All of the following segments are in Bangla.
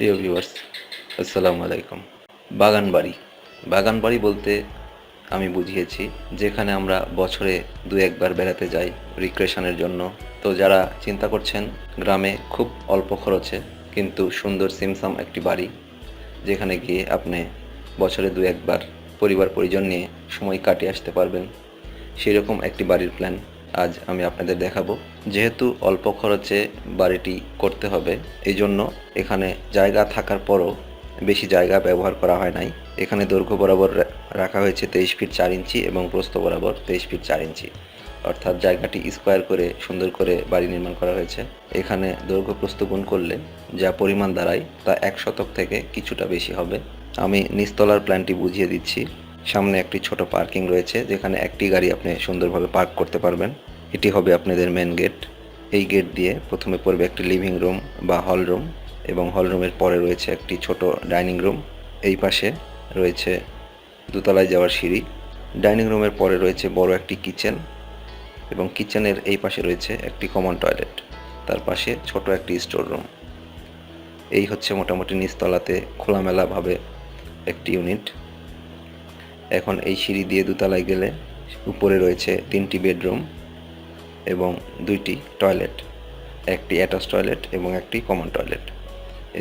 প্রিয় ভিউয়ার্স আসসালামু আলাইকুম। বাগান বাড়ি বাগান বাড়ি বলতে আমি বুঝিয়েছি, যেখানে আমরা বছরে দু একবার বেড়াতে যাই রিক্রেশনের জন্য। তো যারা চিন্তা করছেন, গ্রামে খুব অল্প খরচে কিন্তু সুন্দর সিমসাম একটি বাড়ি, যেখানে গিয়ে আপনি বছরে দু একবার পরিবার পরিজন নিয়ে সময় কাটিয়ে আসতে পারবেন। সেরকম একটি বাড়ির প্ল্যান আজ আমি আপনাদের দেখাবো যেহেতু অল্প খরচে বাড়িটি করতে হবে এই জন্য এখানে জায়গা থাকার পরও বেশি জায়গা ব্যবহার করা হয় নাই। এখানে দৈর্ঘ্য বরাবর রাখা হয়েছে তেইশ ফিট চার ইঞ্চি এবং প্রস্থ বরাবর তেইশ ফিট চার ইঞ্চি। অর্থাৎ জায়গাটি স্কোয়ার করে সুন্দর করে বাড়ি নির্মাণ করা হয়েছে। এখানে দৈর্ঘ্য প্রস্থ গুণ করলে যা পরিমাণ দাঁড়ায় তা এক শতক থেকে কিছুটা বেশি হবে। আমি নিচতলার প্ল্যানটি বুঝিয়ে দিচ্ছি। সামনে একটি ছোট পার্কিং রয়েছে, যেখানে একটি গাড়ি আপনি সুন্দরভাবে পার্ক করতে পারবেন। এটি হবে আপনাদের মেন গেট এই গেট দিয়ে প্রথমে পড়বে একটি লিভিং রুম বা হল রুম এবং হল রুমের পরে রয়েছে একটি ছোট ডাইনিং রুম এই পাশে রয়েছে দোতলায় যাওয়ার সিঁড়ি। ডাইনিং রুমের পরে রয়েছে বড় একটি কিচেন এবং কিচেনের এই পাশে রয়েছে একটি কমন টয়লেট তার পাশে ছোট একটি স্টোর রুম এই হচ্ছে মোটামুটি নিচতলাতে খোলামেলাভাবে একটি ইউনিট এখন এই সিঁড়ি দিয়ে দোতলায় গেলে উপরে রয়েছে তিনটি বেডরুম এবং দুইটি টয়লেট, একটি অ্যাটাচ টয়লেট এবং একটি কমন টয়লেট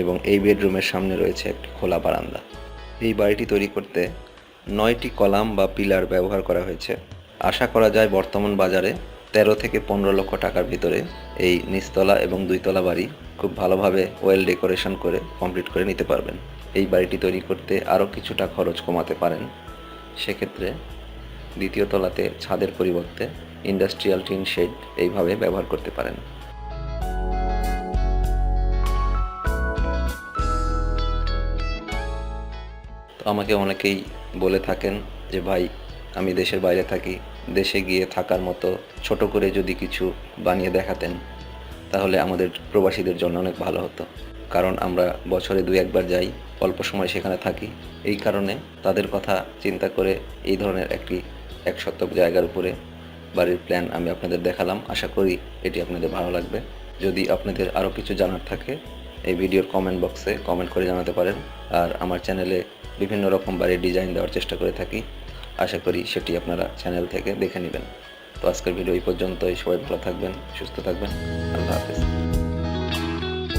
এবং এই বেডরুমের সামনে রয়েছে একটি খোলা বারান্দা। এই বাড়িটি তৈরি করতে নয়টি কলাম বা পিলার ব্যবহার করা হয়েছে। আশা করা যায় বর্তমান বাজারে তেরো থেকে পনেরো লক্ষ টাকার ভিতরে এই নিচতলা এবং দুইতলা বাড়ি খুব ভালোভাবে ওয়েল ডেকোরেশন করে কমপ্লিট করে নিতে পারবেন। এই বাড়িটি তৈরি করতে আরও কিছুটা খরচ কমাতে পারেন। সেক্ষেত্রে দ্বিতীয় তলাতে ছাদের পরিবর্তে ইন্ডাস্ট্রিয়াল টিন শেড এইভাবে ব্যবহার করতে পারেন। তো আমাকে অনেকেই বলে থাকেন যে, ভাই, আমি দেশের বাইরে থাকি, দেশে গিয়ে থাকার মতো ছোট করে যদি কিছু বানিয়ে দেখাতেন, তাহলে আমাদের প্রবাসীদের জন্য অনেক ভালো হতো। কারণ আমরা বছরে দুই একবার যাই, অল্প সময় সেখানে থাকি। এই কারণে তাদের কথা চিন্তা করে এই ধরনের একটি এক শতক জায়গার উপরে বাড়ির প্ল্যান আমি আপনাদের দেখালাম। আশা করি এটি আপনাদের ভালো লাগবে। যদি আপনাদের আরও কিছু জানার থাকে, এই ভিডিওর কমেন্ট বক্সে কমেন্ট করে জানাতে পারেন। আর আমার চ্যানেলে বিভিন্ন রকম বাড়ির ডিজাইন দেওয়ার চেষ্টা করে থাকি। আশা করি সেটি আপনারা চ্যানেল থেকে দেখে নেবেন। তো আজকের ভিডিও এই পর্যন্তই। সবাই ভালো থাকবেন, সুস্থ থাকবেন। আল্লাহ হাফেজ।